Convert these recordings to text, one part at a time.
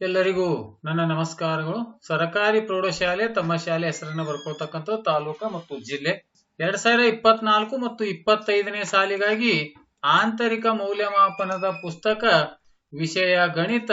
ಎಲ್ಲರಿಗೂ ನನ್ನ ನಮಸ್ಕಾರಗಳು. ಸರಕಾರಿ ಪ್ರೌಢಶಾಲೆ ತಮ್ಮ ಶಾಲೆ ಹೆಸರನ್ನ ಬರ್ಕೊಳ್ತಕ್ಕಂಥ ತಾಲೂಕು ಮತ್ತು ಜಿಲ್ಲೆ. ಎರಡ್ ಸಾವಿರದ ಇಪ್ಪತ್ನಾಲ್ಕು ಮತ್ತು ಇಪ್ಪತ್ತೈದನೇ ಸಾಲಿಗಾಗಿ ಆಂತರಿಕ ಮೌಲ್ಯಮಾಪನದ ಪುಸ್ತಕ ವಿಷಯ ಗಣಿತ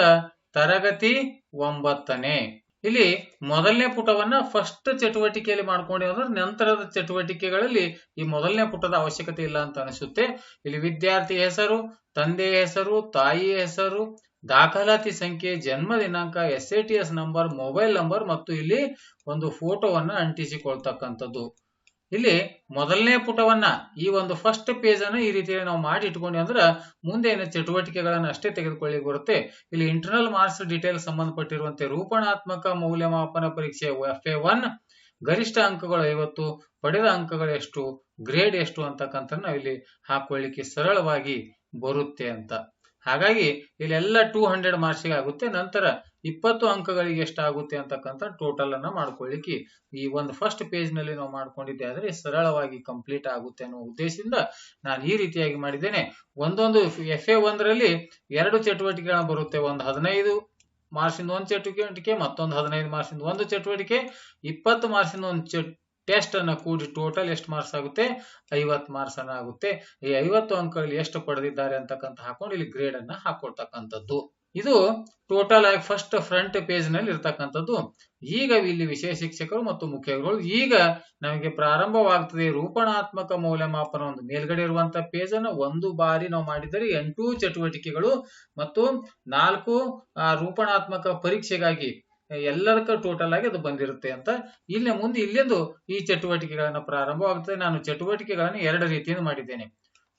ತರಗತಿ ಒಂಬತ್ತನೇ. ಇಲ್ಲಿ ಮೊದಲನೇ ಪುಟವನ್ನ ಫಸ್ಟ್ ಚಟುವಟಿಕೆಯಲ್ಲಿ ಮಾಡ್ಕೊಂಡಿವಿ ಅಂದ್ರೆ ನಂತರದ ಚಟುವಟಿಕೆಗಳಲ್ಲಿ ಈ ಮೊದಲನೇ ಪುಟದ ಅವಶ್ಯಕತೆ ಇಲ್ಲ ಅಂತ ಅನಿಸುತ್ತೆ. ಇಲ್ಲಿ ವಿದ್ಯಾರ್ಥಿ ಹೆಸರು ತಂದೆಯ ಹೆಸರು ತಾಯಿಯ ಹೆಸರು, ದಾಖಲಾತಿ ಸಂಖ್ಯೆ, ಜನ್ಮ ದಿನಾಂಕ S A T S number mobile number ಮತ್ತು ಇಲ್ಲಿ ಒಂದು ಫೋಟೋವನ್ನ ಅಂಟಿಸಿಕೊಳ್ತಕ್ಕಂಥದ್ದು. ಇಲ್ಲಿ ಮೊದಲನೇ ಪುಟವನ್ನ ಈ ಒಂದು ಫಸ್ಟ್ ಪೇಜ್ ಅನ್ನ ಈ ರೀತಿಯಲ್ಲಿ ನಾವು ಮಾಡಿ ಇಟ್ಕೊಂಡ್ವಿ ಅಂದ್ರೆ ಮುಂದೆ ಏನು ಚಟುವಟಿಕೆಗಳನ್ನ ಅಷ್ಟೇ ತೆಗೆದುಕೊಳ್ಳಿ ಬರುತ್ತೆ. ಇಲ್ಲಿ ಇಂಟರ್ನಲ್ ಮಾರ್ಕ್ಸ್ ಡೀಟೇಲ್ ಸಂಬಂಧಪಟ್ಟಿರುವಂತೆ ರೂಪಣಾತ್ಮಕ ಮೌಲ್ಯಮಾಪನ ಪರೀಕ್ಷೆ ಎಫ್ ಎ ಒನ್ ಗರಿಷ್ಠ ಅಂಕಗಳು ಐವತ್ತು, ಪಡೆದ ಅಂಕಗಳು ಎಷ್ಟು ಗ್ರೇಡ್ ಎಷ್ಟು ಅಂತಕ್ಕಂಥ ನಾವು ಇಲ್ಲಿ ಹಾಕೊಳ್ಳಿಕ್ಕೆ ಸರಳವಾಗಿ ಬರುತ್ತೆ ಅಂತ. ಹಾಗಾಗಿ ಇಲ್ಲೆಲ್ಲ ಟೂ ಹಂಡ್ರೆಡ್ ಮಾರ್ಕ್ಸ್ಗೆ ಆಗುತ್ತೆ. ನಂತರ ಇಪ್ಪತ್ತು ಅಂಕಗಳಿಗೆ ಎಷ್ಟಾಗುತ್ತೆ ಅಂತಕ್ಕಂಥ ಟೋಟಲ್ ಅನ್ನ ಮಾಡ್ಕೊಳ್ಳಿಕ್ಕೆ ಈ ಒಂದು ಫಸ್ಟ್ ಪೇಜ್ನಲ್ಲಿ ನಾವು ಮಾಡ್ಕೊಂಡಿದ್ದೆ ಆದ್ರೆ ಸರಳವಾಗಿ ಕಂಪ್ಲೀಟ್ ಆಗುತ್ತೆ ಅನ್ನೋ ಉದ್ದೇಶದಿಂದ ನಾನು ಈ ರೀತಿಯಾಗಿ ಮಾಡಿದ್ದೇನೆ. ಒಂದೊಂದು ಎಫ್ ಎ ಒಂದರಲ್ಲಿ ಎರಡು ಚಟುವಟಿಕೆಗಳನ್ನ ಬರುತ್ತೆ. ಒಂದು ಹದಿನೈದು ಮಾರ್ಕ್ಸಿಂದ ಒಂದು ಚಟುವಟಿಕೆ, ಮತ್ತೊಂದು ಹದಿನೈದು ಮಾರ್ಕ್ಸಿಂದ ಒಂದು ಚಟುವಟಿಕೆ. ಇಪ್ಪತ್ತು ಮಾರ್ಕ್ಸಿಂದ ಒಂದು ಟೆಸ್ಟ್ ಅನ್ನ ಕೂಡಿ ಟೋಟಲ್ ಎಷ್ಟು ಮಾರ್ಕ್ಸ್ ಆಗುತ್ತೆ? ಐವತ್ತು ಮಾರ್ಕ್ಸ್ ಅನ್ನ ಆಗುತ್ತೆ. ಈ ಐವತ್ತು ಅಂಕಗಳಲ್ಲಿ ಎಷ್ಟು ಪಡೆದಿದ್ದಾರೆ ಅಂತಕ್ಕಂಥ ಹಾಕೊಂಡು ಇಲ್ಲಿ ಗ್ರೇಡ್ ಅನ್ನ ಹಾಕೊಳ್ತಕ್ಕಂಥದ್ದು. ಇದು ಟೋಟಲ್ ಆಗಿ ಫಸ್ಟ್ ಫ್ರಂಟ್ ಪೇಜ್ನಲ್ಲಿ ಇರ್ತಕ್ಕಂಥದ್ದು. ಈಗ ಇಲ್ಲಿ ವಿಷಯ ಶಿಕ್ಷಕರು ಮತ್ತು ಮುಖ್ಯಗಳು ಈಗ ನಮಗೆ ಪ್ರಾರಂಭವಾಗ್ತದೆ ರೂಪಣಾತ್ಮಕ ಮೌಲ್ಯಮಾಪನ ಒಂದು. ಮೇಲ್ಗಡೆ ಇರುವಂತ ಪೇಜ್ ಅನ್ನು ಒಂದು ಬಾರಿ ನಾವು ಮಾಡಿದರೆ ಎಂಟು ಚಟುವಟಿಕೆಗಳು ಮತ್ತು ನಾಲ್ಕು ರೂಪಣಾತ್ಮಕ ಪರೀಕ್ಷೆಗಾಗಿ ಎಲ್ಲದಕ್ಕ ಟೋಟಲ್ ಆಗಿ ಅದು ಬಂದಿರುತ್ತೆ ಅಂತ. ಇಲ್ಲಿ ಮುಂದೆ ಇಲ್ಲಿಂದು ಈ ಚಟುವಟಿಕೆಗಳನ್ನ ಪ್ರಾರಂಭವಾಗುತ್ತದೆ ನಾನು ಚಟುವಟಿಕೆಗಳನ್ನು ಎರಡು ರೀತಿಯಿಂದ ಮಾಡಿದ್ದೇನೆ.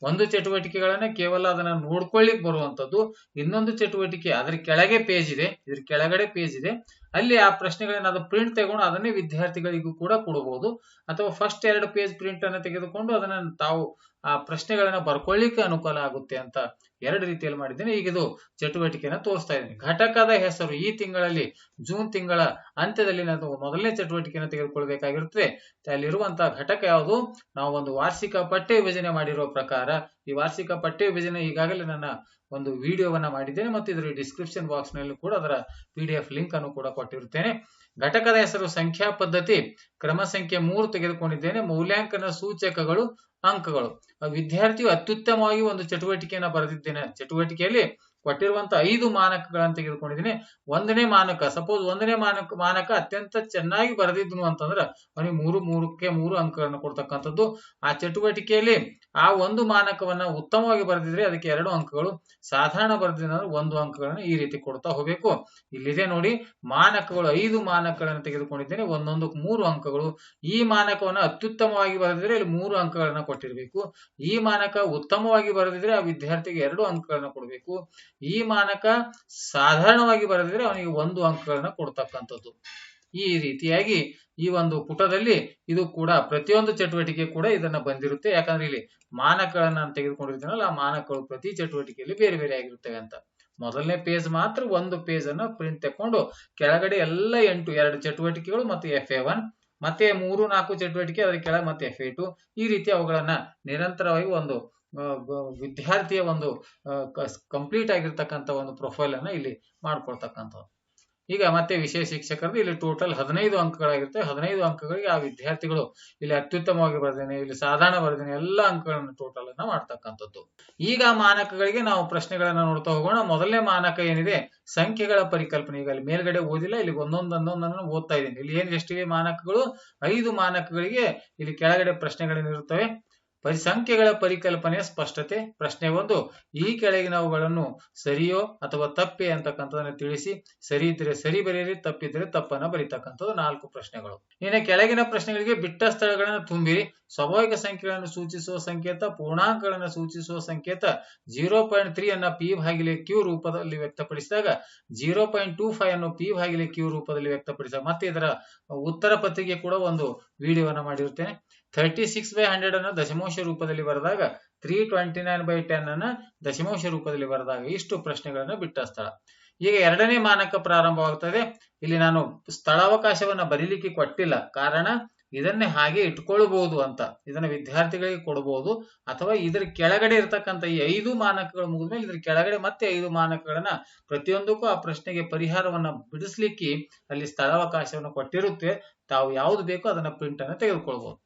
ಒಂದು ಚಟುವಟಿಕೆಗಳನ್ನ ಕೇವಲ ಅದನ್ನ ನೋಡ್ಕೊಳ್ಳಿಕ್ ಬರುವಂತದ್ದು, ಇನ್ನೊಂದು ಚಟುವಟಿಕೆ ಅದ್ರ ಕೆಳಗೆ ಪೇಜ್ ಇದೆ, ಇದ್ರ ಕೆಳಗಡೆ ಪೇಜ್ ಇದೆ. ಅಲ್ಲಿ ಆ ಪ್ರಶ್ನೆಗಳನ್ನ ಅದು ಪ್ರಿಂಟ್ ತಗೊಂಡು ಅದನ್ನೇ ವಿದ್ಯಾರ್ಥಿಗಳಿಗೂ ಕೂಡ ಕೊಡಬಹುದು ಅಥವಾ ಫಸ್ಟ್ ಎರಡು ಪೇಜ್ ಪ್ರಿಂಟ್ ಅನ್ನ ತೆಗೆದುಕೊಂಡು ಅದನ್ನ ತಾವು ಆ ಪ್ರಶ್ನೆಗಳನ್ನ ಬರ್ಕೊಳ್ಳಿಕ್ಕೆ ಅನುಕೂಲ ಆಗುತ್ತೆ ಅಂತ ಎರಡು ರೀತಿಯಲ್ಲಿ ಮಾಡಿದ್ದೇನೆ. ಈಗ ಇದು ಚಟುವಟಿಕೆನ ತೋರಿಸ್ತಾ ಇದ್ದೀನಿ. ಘಟಕದ ಹೆಸರು ಈ ತಿಂಗಳಲ್ಲಿ ಜೂನ್ ತಿಂಗಳ ಅಂತ್ಯದಲ್ಲಿ ನಾನು ಮೊದಲನೇ ಚಟುವಟಿಕೆಯನ್ನು ತೆಗೆದುಕೊಳ್ಬೇಕಾಗಿರುತ್ತದೆ. ಅಲ್ಲಿರುವಂತಹ ಘಟಕ ಯಾವುದು? ನಾವು ಒಂದು ವಾರ್ಷಿಕ ಪಠ್ಯ ವಿಭಜನೆ ಮಾಡಿರುವ ಪ್ರಕಾರ ಈ ವಾರ್ಷಿಕ ಪಠ್ಯ ವಿಭಜನೆ ಈಗಾಗಲೇ ನನ್ನ ಒಂದು ವಿಡಿಯೋವನ್ನ ಮಾಡಿದ್ದೇನೆ ಮತ್ತು ಇದರ ಡಿಸ್ಕ್ರಿಪ್ಷನ್ ಬಾಕ್ಸ್ನಲ್ಲಿ ಕೂಡ ಅದರ ಪಿ ಡಿ ಎಫ್ ಲಿಂಕ್ ಅನ್ನು ಕೂಡ ಕೊಟ್ಟಿರುತ್ತೇನೆ. ಘಟಕದ ಹೆಸರು ಸಂಖ್ಯಾ ಪದ್ಧತಿ. ಕ್ರಮ ಸಂಖ್ಯೆ ಮೂರು ತೆಗೆದುಕೊಂಡಿದ್ದೇನೆ. ಮೌಲ್ಯಾಂಕನ ಸೂಚಕಗಳು ಅಂಕಗಳು. ವಿದ್ಯಾರ್ಥಿಯು ಅತ್ಯುತ್ತಮವಾಗಿ ಒಂದು ಚಟುವಟಿಕೆಯನ್ನ ಬರೆದಿದ್ದೇನೆ. ಚಟುವಟಿಕೆಯಲ್ಲಿ ಕೊಟ್ಟಿರುವಂತ ಐದು ಮಾನಕಗಳನ್ನು ತೆಗೆದುಕೊಂಡಿದ್ದೀನಿ. ಒಂದನೇ ಮಾನಕ ಸಪೋಸ್ ಒಂದನೇ ಮಾನಕ ಮಾನಕ ಅತ್ಯಂತ ಚೆನ್ನಾಗಿ ಬರೆದಿದ್ನು ಅಂತಂದ್ರೆ ಅವನಿಗೆ ಮೂರು, ಮೂರಕ್ಕೆ ಮೂರು ಅಂಕಗಳನ್ನು ಕೊಡ್ತಕ್ಕಂಥದ್ದು. ಆ ಚಟುವಟಿಕೆಯಲ್ಲಿ ಆ ಒಂದು ಮಾನಕವನ್ನ ಉತ್ತಮವಾಗಿ ಬರೆದಿದ್ರೆ ಅದಕ್ಕೆ ಎರಡು ಅಂಕಗಳು, ಸಾಧಾರಣ ಬರೆದಿದ್ರೆ ಒಂದು ಅಂಕಗಳನ್ನು ಈ ರೀತಿ ಕೊಡ್ತಾ ಹೋಗಬೇಕು. ಇಲ್ಲಿದೆ ನೋಡಿ, ಮಾನಕಗಳು, ಐದು ಮಾನಕಗಳನ್ನು ತೆಗೆದುಕೊಂಡಿದ್ದೇನೆ, ಒಂದೊಂದಕ್ಕೆ ಮೂರು ಅಂಕಗಳು. ಈ ಮಾನಕವನ್ನ ಅತ್ಯುತ್ತಮವಾಗಿ ಬರೆದಿದ್ರೆ ಇಲ್ಲಿ ಮೂರು ಅಂಕಗಳನ್ನ ಕೊಟ್ಟಿರಬೇಕು. ಈ ಮಾನಕ ಉತ್ತಮವಾಗಿ ಬರೆದಿದ್ರೆ ಆ ವಿದ್ಯಾರ್ಥಿಗೆ ಎರಡು ಅಂಕಗಳನ್ನ ಕೊಡಬೇಕು. ಈ ಮಾನಕ ಸಾಧಾರಣವಾಗಿ ಬರೆದಿದ್ರೆ ಅವನಿಗೆ ಒಂದು ಅಂಕಗಳನ್ನ ಕೊಡ್ತಕ್ಕಂಥದ್ದು. ಈ ರೀತಿಯಾಗಿ ಈ ಒಂದು ಪುಟದಲ್ಲಿ ಇದು ಕೂಡ ಪ್ರತಿಯೊಂದು ಚಟುವಟಿಕೆ ಕೂಡ ಇದನ್ನ ಬಂದಿರುತ್ತೆ. ಯಾಕಂದ್ರೆ ಇಲ್ಲಿ ಮಾನಕಗಳನ್ನ ನಾನು ತೆಗೆದುಕೊಂಡಿರ್ತೀನಲ್ಲ ಆ ಮಾನಕಗಳು ಪ್ರತಿ ಚಟುವಟಿಕೆಯಲ್ಲಿ ಬೇರೆ ಬೇರೆ ಆಗಿರುತ್ತವೆ ಅಂತ. ಮೊದಲನೇ ಪೇಜ್ ಮಾತ್ರ ಒಂದು ಪೇಜ್ ಅನ್ನ ಪ್ರಿಂಟ್ ತಕೊಂಡು ಕೆಳಗಡೆ ಎಲ್ಲ ಎಂಟು, ಎರಡು ಚಟುವಟಿಕೆಗಳು ಮತ್ತು ಎಫ್ ಎ ಒನ್ ಮತ್ತೆ ಮೂರು, ನಾಲ್ಕು ಚಟುವಟಿಕೆ, ಅದರ ಕೆಳಗೆ ಮತ್ತೆ ಎಫ್ ಎ ಟು ಈ ರೀತಿ ಅವುಗಳನ್ನ ನಿರಂತರವಾಗಿ ಒಂದು ವಿದ್ಯಾರ್ಥಿಯ ಒಂದು ಕಂಪ್ಲೀಟ್ ಆಗಿರ್ತಕ್ಕಂಥ ಒಂದು ಪ್ರೊಫೈಲ್ ಅನ್ನ ಇಲ್ಲಿ ಮಾಡ್ಕೊಳ್ತಕ್ಕಂಥದ್ದು. ಈಗ ಮತ್ತೆ ವಿಷಯ ಶಿಕ್ಷಕರದ್ದು ಇಲ್ಲಿ ಟೋಟಲ್ ಹದಿನೈದು ಅಂಕಗಳಾಗಿರುತ್ತೆ. ಹದಿನೈದು ಅಂಕಗಳಿಗೆ ಆ ವಿದ್ಯಾರ್ಥಿಗಳು ಇಲ್ಲಿ ಅತ್ಯುತ್ತಮವಾಗಿ ಬರೆದೇನೆ, ಇಲ್ಲಿ ಸಾಧಾರಣ ಬರೆದೇನೆ, ಎಲ್ಲ ಅಂಕಗಳನ್ನು ಟೋಟಲ್ ಅನ್ನ ಮಾಡ್ತಕ್ಕಂಥದ್ದು. ಈಗ ಮಾನಕಗಳಿಗೆ ನಾವು ಪ್ರಶ್ನೆಗಳನ್ನ ನೋಡ್ತಾ ಹೋಗೋಣ. ಮೊದಲನೇ ಮಾನಕ ಏನಿದೆ? ಸಂಖ್ಯೆಗಳ ಪರಿಕಲ್ಪನೆ. ಈಗ ಅಲ್ಲಿ ಮೇಲ್ಗಡೆ ಓದಿಲ್ಲ, ಇಲ್ಲಿ ಒಂದೊಂದು ಒಂದೊಂದನ್ನು ಓದ್ತಾ ಇದ್ದೀನಿ. ಇಲ್ಲಿ ಏನ್ ಎಷ್ಟಿವೆ ಮಾನಕಗಳು? ಐದು ಮಾನಕಗಳಿಗೆ ಇಲ್ಲಿ ಕೆಳಗಡೆ ಪ್ರಶ್ನೆಗಳೇನಿರುತ್ತವೆ ಪರಿ ಸಂಖ್ಯೆಗಳ ಪರಿಕಲ್ಪನೆಯ ಸ್ಪಷ್ಟತೆ. ಪ್ರಶ್ನೆ ಒಂದು, ಈ ಕೆಳಗಿನವುಗಳನ್ನು ಸರಿಯೋ ಅಥವಾ ತಪ್ಪೆ ಅಂತಕ್ಕಂಥದನ್ನ ತಿಳಿಸಿ. ಸರಿ ಇದ್ರೆ ಸರಿ ಬರೆಯಿರಿ, ತಪ್ಪಿದ್ರೆ ತಪ್ಪನ್ನ ಬರೀತಕ್ಕಂಥದ್ದು ನಾಲ್ಕು ಪ್ರಶ್ನೆಗಳು. ಇನ್ನು ಕೆಳಗಿನ ಪ್ರಶ್ನೆಗಳಿಗೆ ಬಿಟ್ಟ ಸ್ಥಳಗಳನ್ನು ತುಂಬಿರಿ. ಸ್ವಾಭಾವಿಕ ಸಂಖ್ಯೆಗಳನ್ನು ಸೂಚಿಸುವ ಸಂಕೇತ, ಪೂರ್ಣಾಂಕಗಳನ್ನು ಸೂಚಿಸುವ ಸಂಕೇತ. ಜೀರೋ ಪಾಯಿಂಟ್ ತ್ರೀ ಅನ್ನ ಪಿ ಭಾಗಿಲೆ ಕ್ಯೂ ರೂಪದಲ್ಲಿ ವ್ಯಕ್ತಪಡಿಸಿದಾಗ, ಜೀರೋ ಪಾಯಿಂಟ್ ಟೂ ಫೈವ್ ಅನ್ನು ಪಿ ಭಾಗಿಲೆ ಕ್ಯೂ ರೂಪದಲ್ಲಿ ವ್ಯಕ್ತಪಡಿಸಿದಾಗ, ಮತ್ತೆ ಇದರ ಉತ್ತರ ಪತ್ರಿಕೆ ಕೂಡ ಒಂದು ವಿಡಿಯೋವನ್ನ ಮಾಡಿರುತ್ತೇನೆ ಥರ್ಟಿ ಸಿಕ್ಸ್ ಬೈ ಹಂಡ್ರೆಡ್ ಅನ್ನು ದಶಮಾಂಶ ರೂಪದಲ್ಲಿ ಬರೆದಾಗ three twenty nine by ten ಅನ್ನ ದಶಮಾಂಶ ರೂಪದಲ್ಲಿ ಬರೆದಾಗ ಇಷ್ಟು ಪ್ರಶ್ನೆಗಳನ್ನು ಬಿಟ್ಟ ಸ್ಥಳ. ಈಗ ಎರಡನೇ ಮಾನಕ ಪ್ರಾರಂಭವಾಗ್ತದೆ. ಇಲ್ಲಿ ನಾನು ಸ್ಥಳಾವಕಾಶವನ್ನ ಬರೀಲಿಕ್ಕೆ ಕೊಟ್ಟಿಲ್ಲ. ಕಾರಣ ಇದನ್ನೇ ಹಾಗೆ ಇಟ್ಕೊಳ್ಬಹುದು ಅಂತ, ಇದನ್ನ ವಿದ್ಯಾರ್ಥಿಗಳಿಗೆ ಕೊಡಬಹುದು ಅಥವಾ ಇದ್ರ ಕೆಳಗಡೆ ಇರತಕ್ಕಂತ ಈ ಐದು ಮಾನಕಗಳು ಮುಗಿದ್ಮೇಲೆ ಇದ್ರ ಕೆಳಗಡೆ ಮತ್ತೆ ಐದು ಮಾನಕಗಳನ್ನ ಪ್ರತಿಯೊಂದಕ್ಕೂ ಆ ಪ್ರಶ್ನೆಗೆ ಪರಿಹಾರವನ್ನ ಬಿಡಿಸ್ಲಿಕ್ಕೆ ಅಲ್ಲಿ ಸ್ಥಳಾವಕಾಶವನ್ನು ಕೊಟ್ಟಿರುತ್ತೆ. ತಾವು ಯಾವ್ದು ಬೇಕೋ ಅದನ್ನ ಪ್ರಿಂಟ್ ಅನ್ನ ತೆಗೆದುಕೊಳ್ಬಹುದು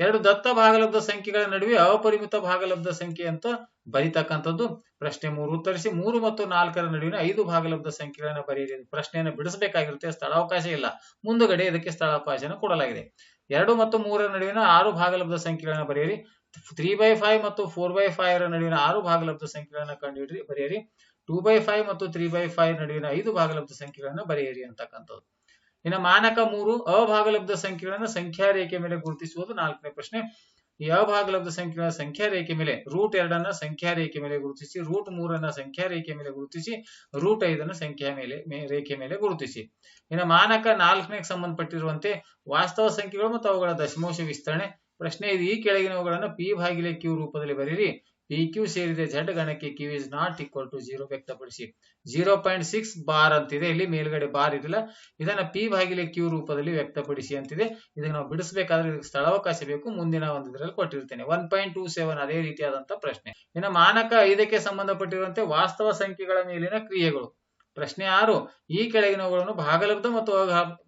ಎರಡು ದತ್ತ ಭಾಗಲಬ್ಧ ಸಂಖ್ಯೆಗಳ ನಡುವೆ ಅಪರಿಮಿತ ಭಾಗಲಬ್ಧ ಸಂಖ್ಯೆ ಅಂತ ಬರೀತಕ್ಕಂಥದ್ದು. ಪ್ರಶ್ನೆ ಮೂರು ಉತ್ತರಿಸಿ, ಮೂರು ಮತ್ತು ನಾಲ್ಕರ ನಡುವಿನ ಐದು ಭಾಗಲಬ್ಧ ಸಂಖ್ಯೆಗಳನ್ನ ಬರೆಯಿರಿ. ಪ್ರಶ್ನೆಯನ್ನು ಬಿಡಿಸಬೇಕಾಗಿರುತ್ತೆ, ಸ್ಥಳಾವಕಾಶ ಇಲ್ಲ. ಮುಂದುಗಡೆ ಇದಕ್ಕೆ ಸ್ಥಳಾವಕಾಶನ ಕೊಡಲಾಗಿದೆ. ಎರಡು ಮತ್ತು ಮೂರರ ನಡುವಿನ ಆರು ಭಾಗಲಬ್ಧ ಸಂಖ್ಯೆಗಳನ್ನ ಬರೆಯಿರಿ. ತ್ರೀ ಬೈ ಫೈವ್ ಮತ್ತು ಫೋರ್ ಬೈ ಫೈವ್ ರ ನಡುವಿನ ಆರು ಭಾಗಲಬ್ಧ ಸಂಖ್ಯೆಗಳನ್ನ ಕಂಡುಹಿಡಿರಿ, ಬರೆಯಿರಿ. ಟೂ ಬೈ ಫೈವ್ ಮತ್ತು ತ್ರೀ ಬೈ ಫೈವ್ ನಡುವಿನ ಐದು ಭಾಗಲಬ್ಧ ಸಂಖ್ಯೆಗಳನ್ನ ಬರೆಯಿರಿ ಅಂತಕ್ಕಂಥದ್ದು. ಇನ್ನು ಮಾನಕ ಮೂರು ಅಭಾಗಲಬ್ಧ ಸಂಖ್ಯೆಗಳನ್ನ ಸಂಖ್ಯಾ ರೇಖೆ ಮೇಲೆ ಗುರುತಿಸುವುದು ನಾಲ್ಕನೇ ಪ್ರಶ್ನೆ. ಈ ಭಾಗಲಬ್ಧ ಸಂಖ್ಯೆಗಳ ಸಂಖ್ಯಾ ರೇಖೆ ಮೇಲೆ ರೂಟ್ ಎರಡನ್ನ ಸಂಖ್ಯಾ ರೇಖೆ ಮೇಲೆ ಗುರುತಿಸಿ ರೂಟ್ ಮೂರನ್ನ ಸಂಖ್ಯಾ ರೇಖೆ ಮೇಲೆ ಗುರುತಿಸಿ ರೂಟ್ ಐದನ್ನ ಸಂಖ್ಯಾ ಮೇಲೆ ರೇಖೆ ಮೇಲೆ ಗುರುತಿಸಿ. ಇನ್ನು ಮಾನಕ ನಾಲ್ಕನೇ ಸಂಬಂಧಪಟ್ಟಿರುವಂತೆ ವಾಸ್ತವ ಸಂಖ್ಯೆಗಳು ಮತ್ತು ಅವುಗಳ ದಶಮಾಂಶ ವಿಸ್ತರಣೆ. ಪ್ರಶ್ನೆ ಇದು ಈ ಕೆಳಗಿನವುಗಳನ್ನು ಪಿ ಭಾಗಿಲೆ ಕ್ಯೂ ರೂಪದಲ್ಲಿ ಬರೀರಿ ಪಿ ಕ್ಯೂ ಸೇರಿದೆ Z ಗಣಕ್ಕೆ Q is not equal to zero ವ್ಯಕ್ತಪಡಿಸಿ. ಜೀರೋ ಪಾಯಿಂಟ್ ಸಿಕ್ಸ್ ಬಾರ್ ಅಂತಿದೆ, ಇಲ್ಲಿ ಮೇಲ್ಗಡೆ ಬಾರ್ ಇರಲಿಲ್ಲ ಇದನ್ನ ಪಿ ಬಾಗಿಲೆ ಕ್ಯೂ ರೂಪದಲ್ಲಿ ವ್ಯಕ್ತಪಡಿಸಿ ಅಂತಿದೆ. ಇದನ್ನ ನಾವು ಬಿಡಿಸಬೇಕಾದ್ರೆ ಸ್ಥಳಾವಕಾಶ ಬೇಕು. ಮುಂದಿನ ಒಂದು ಇದರಲ್ಲಿ ಕೊಟ್ಟಿರ್ತೇನೆ. ಒನ್ ಪಾಯಿಂಟ್ ಟೂ ಸೆವೆನ್ ಅದೇ ರೀತಿಯಾದಂತ ಪ್ರಶ್ನೆ. ಇನ್ನು ಮಾನಕ ಐದಕ್ಕೆ ಸಂಬಂಧಪಟ್ಟಿರುವಂತೆ ವಾಸ್ತವ ಸಂಖ್ಯೆಗಳ ಮೇಲಿನ ಕ್ರಿಯೆಗಳು. ಪ್ರಶ್ನೆ ಆರು, ಈ ಕೆಳಗಿನವುಗಳನ್ನು ಭಾಗಲಬ್ಧ ಮತ್ತು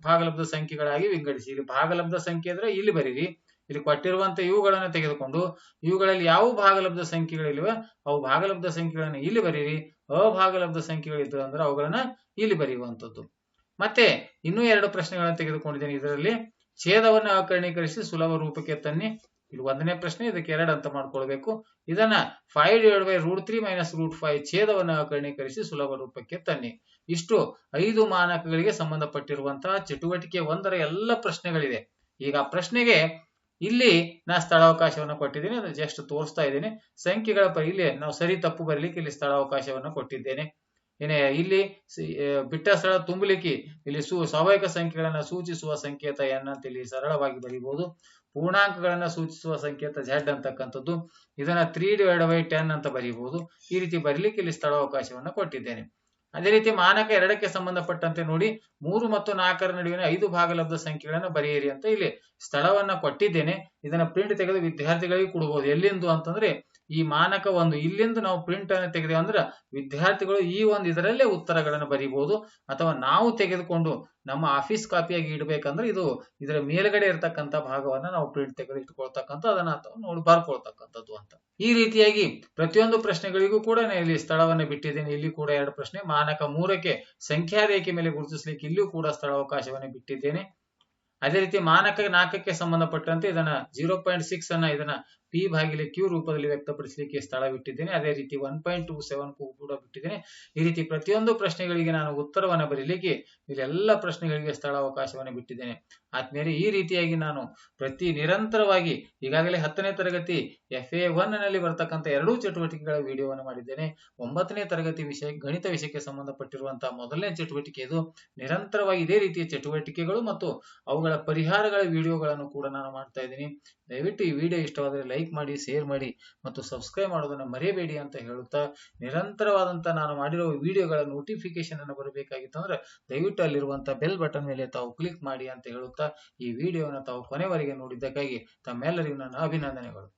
ಭಾಗಲಬ್ಧ ಸಂಖ್ಯೆಗಳಾಗಿ ವಿಂಗಡಿಸಿ. ಇಲ್ಲಿ ಭಾಗಲಬ್ಧ ಸಂಖ್ಯೆ ಅಂದ್ರೆ ಇಲ್ಲಿ ಬರೀರಿ. ಇಲ್ಲಿ ಕೊಟ್ಟಿರುವಂತ ಇವುಗಳನ್ನು ತೆಗೆದುಕೊಂಡು ಇವುಗಳಲ್ಲಿ ಯಾವ ಭಾಗಲಬ್ಧ ಸಂಖ್ಯೆಗಳಿಲ್ವ ಅವು ಭಾಗಲಬ್ಧ ಸಂಖ್ಯೆಗಳನ್ನು ಇಲ್ಲಿ ಬರೀರಿ ಅಭಾಗಲಬ್ಧ ಸಂಖ್ಯೆಗಳಿದ್ದು ಅಂದ್ರೆ ಅವುಗಳನ್ನ ಇಲ್ಲಿ ಬರೆಯುವಂಥದ್ದು. ಮತ್ತೆ ಇನ್ನೂ ಎರಡು ಪ್ರಶ್ನೆಗಳನ್ನು ತೆಗೆದುಕೊಂಡಿದ್ದೇನೆ ಇದರಲ್ಲಿ. ಛೇದವನ್ನು ಅಕರ್ಣೀಕರಿಸಿ ಸುಲಭ ರೂಪಕ್ಕೆ ತನ್ನಿ. ಇಲ್ಲಿ ಒಂದನೇ ಪ್ರಶ್ನೆ, ಇದಕ್ಕೆ ಎರಡು ಅಂತ ಮಾಡ್ಕೊಳ್ಬೇಕು. ಇದನ್ನ five divide by root three minus root five ಛೇದವನ್ನು ಅಕರ್ಣೀಕರಿಸಿ ಸುಲಭ ರೂಪಕ್ಕೆ ತನ್ನಿ. ಇಷ್ಟು ಐದು ಮಾನಕಗಳಿಗೆ ಸಂಬಂಧಪಟ್ಟಿರುವಂತಹ ಚಟುವಟಿಕೆ ಒಂದರ ಎಲ್ಲ ಪ್ರಶ್ನೆಗಳಿದೆ ಈಗ ಪ್ರಶ್ನೆಗೆ ಇಲ್ಲಿ ನಾ ಸ್ಥಳಾವಕಾಶವನ್ನು ಕೊಟ್ಟಿದ್ದೀನಿ ಅದು ಜಸ್ಟ್ ತೋರಿಸ್ತಾ ಇದ್ದೀನಿ. ಸಂಖ್ಯೆಗಳ ಇಲ್ಲಿ ನಾವು ಸರಿ ತಪ್ಪು ಬರಲಿಕ್ಕೆ ಇಲ್ಲಿ ಸ್ಥಳಾವಕಾಶವನ್ನು ಕೊಟ್ಟಿದ್ದೇನೆ. ಏನೇ, ಇಲ್ಲಿ ಬಿಟ್ಟ ಸ್ಥಳ ತುಂಬಲಿಕ್ಕೆ ಇಲ್ಲಿ ಸು ಸ್ವಾಭಾವಿಕ ಸಂಖ್ಯೆಗಳನ್ನು ಸೂಚಿಸುವ ಸಂಕೇತ ಎನ್ ಅಂತ ಇಲ್ಲಿ ಸರಳವಾಗಿ ಬರೀಬಹುದು. ಪೂರ್ಣಾಂಕಗಳನ್ನು ಸೂಚಿಸುವ ಸಂಕೇತ ಝಡ್ ಅಂತಕ್ಕಂಥದ್ದು. ಇದನ್ನ ತ್ರೀ ಡಿವೈಡ್ ಬೈ ಟೆನ್ ಅಂತ ಬರೀಬಹುದು. ಈ ರೀತಿ ಬರೀಲಿಕ್ಕೆ ಇಲ್ಲಿ ಸ್ಥಳಾವಕಾಶವನ್ನು ಕೊಟ್ಟಿದ್ದೇನೆ. ಅದೇ ರೀತಿ ಮಾನಕ ಎರಡಕ್ಕೆ ಸಂಬಂಧಪಟ್ಟಂತೆ ನೋಡಿ ಮೂರು ಮತ್ತು ನಾಲ್ಕರ ನಡುವಿನ ಐದು ಭಾಗಲಬ್ಧ ಸಂಖ್ಯೆಗಳನ್ನು ಬರೆಯಿರಿ ಅಂತ ಇಲ್ಲಿ ಸ್ಥಳವನ್ನ ಕೊಟ್ಟಿದ್ದೇನೆ. ಇದನ್ನ ಪ್ರಿಂಟ್ ತೆಗೆದು ವಿದ್ಯಾರ್ಥಿಗಳಿಗೆ ಕೊಡಬಹುದು. ಎಲ್ಲಿಂದು ಅಂತಂದ್ರೆ ಈ ಮಾನಕ ಒಂದು ಇಲ್ಲಿಂದ ನಾವು ಪ್ರಿಂಟ್ ಅನ್ನು ತೆಗೆದೇವೆ ಅಂದ್ರೆ ವಿದ್ಯಾರ್ಥಿಗಳು ಈ ಒಂದು ಇದರಲ್ಲೇ ಉತ್ತರಗಳನ್ನು ಬರೀಬಹುದು. ಅಥವಾ ನಾವು ತೆಗೆದುಕೊಂಡು ನಮ್ಮ ಆಫೀಸ್ ಕಾಪಿಯಾಗಿ ಇಡಬೇಕಂದ್ರೆ ಇದು ಇದರ ಮೇಲ್ಗಡೆ ಇರತಕ್ಕಂತ ಭಾಗವನ್ನ ನಾವು ಪ್ರಿಂಟ್ ತೆಗೆದು ಇಟ್ಕೊಳ್ತಕ್ಕಂಥ ಅದನ್ನ ಅಥವಾ ನೋಡಿ ಬರ್ಕೊಳ್ತಕ್ಕಂಥದ್ದು ಅಂತ. ಈ ರೀತಿಯಾಗಿ ಪ್ರತಿಯೊಂದು ಪ್ರಶ್ನೆಗಳಿಗೂ ಕೂಡ ನಾನು ಇಲ್ಲಿ ಸ್ಥಳವನ್ನು ಬಿಟ್ಟಿದ್ದೇನೆ. ಇಲ್ಲಿ ಕೂಡ ಎರಡು ಪ್ರಶ್ನೆ. ಮಾನಕ ಮೂರಕ್ಕೆ ಸಂಖ್ಯಾ ರೇಖೆ ಮೇಲೆ ಗುರುತಿಸಲಿಕ್ಕೆ ಇಲ್ಲಿಯೂ ಕೂಡ ಸ್ಥಳಾವಕಾಶವನ್ನು ಬಿಟ್ಟಿದ್ದೇನೆ. ಅದೇ ರೀತಿ ಮಾನಕ ನಾಲ್ಕಕ್ಕೆ ಸಂಬಂಧಪಟ್ಟಂತೆ ಇದನ್ನ ಜೀರೋ ಪಾಯಿಂಟ್ ಸಿಕ್ಸ್ ಅನ್ನ ಇದನ್ನ ಪಿ ಭಾಗಿಲೆ ಕ್ಯೂ ರೂಪದಲ್ಲಿ ವ್ಯಕ್ತಪಡಿಸಲಿಕ್ಕೆ ಸ್ಥಳ ಬಿಟ್ಟಿದ್ದೇನೆ. ಅದೇ ರೀತಿ ಒನ್ ಪಾಯಿಂಟ್ ಟೂ ಸೆವೆನ್ ಕೂಡ ಬಿಟ್ಟಿದ್ದೇನೆ. ಈ ರೀತಿ ಪ್ರತಿಯೊಂದು ಪ್ರಶ್ನೆಗಳಿಗೆ ನಾನು ಉತ್ತರವನ್ನು ಬರೀಲಿಕ್ಕೆ ಇಲ್ಲೆಲ್ಲ ಪ್ರಶ್ನೆಗಳಿಗೆ ಸ್ಥಳ ಅವಕಾಶವನ್ನು ಬಿಟ್ಟಿದ್ದೇನೆ. ಆದ್ಮೇಲೆ ಈ ರೀತಿಯಾಗಿ ನಾನು ಪ್ರತಿ ನಿರಂತರವಾಗಿ ಈಗಾಗಲೇ ಹತ್ತನೇ ತರಗತಿ ಎಫ್ ಎ ಒನ್ನಲ್ಲಿ ಬರ್ತಕ್ಕಂಥ ಎರಡೂ ಚಟುವಟಿಕೆಗಳ ವಿಡಿಯೋವನ್ನು ಮಾಡಿದ್ದೇನೆ. ಒಂಬತ್ತನೇ ತರಗತಿ ವಿಷಯ, ಗಣಿತ ವಿಷಯಕ್ಕೆ ಸಂಬಂಧಪಟ್ಟಿರುವಂತಹ ಮೊದಲನೇ ಚಟುವಟಿಕೆ ಇದು. ನಿರಂತರವಾಗಿ ಇದೇ ರೀತಿಯ ಚಟುವಟಿಕೆಗಳು ಮತ್ತು ಅವುಗಳ ಪರಿಹಾರಗಳ ವಿಡಿಯೋಗಳನ್ನು ಕೂಡ ನಾನು ಮಾಡ್ತಾ ಇದ್ದೀನಿ. ದಯವಿಟ್ಟು ಈ ವಿಡಿಯೋ ಇಷ್ಟವಾದರೆ ಲೈಕ್ ಮಾಡಿ, ಶೇರ್ ಮಾಡಿ ಮತ್ತು ಸಬ್ಸ್ಕ್ರೈಬ್ ಮಾಡೋದನ್ನು ಮರೆಯಬೇಡಿ ಅಂತ ಹೇಳುತ್ತಾ ನಿರಂತರವಾದಂತ ನಾನು ಮಾಡಿರೋ ವಿಡಿಯೋಗಳ ನೋಟಿಫಿಕೇಶನ್ ಅನ್ನು ಬರಬೇಕಾಗಿತ್ತು ಅಂದ್ರೆ ದಯವಿಟ್ಟು ಅಲ್ಲಿರುವಂತಹ ಬೆಲ್ ಬಟನ್ ಮೇಲೆ ತಾವು ಕ್ಲಿಕ್ ಮಾಡಿ ಅಂತ ಹೇಳುತ್ತಾ ಈ ವಿಡಿಯೋನ ತಾವು ಕೊನೆವರೆಗೆ ನೋಡಿದ್ದಕ್ಕಾಗಿ ತಮ್ಮೆಲ್ಲರಿಗೂ ನನ್ನ ಅಭಿನಂದನೆಗಳು.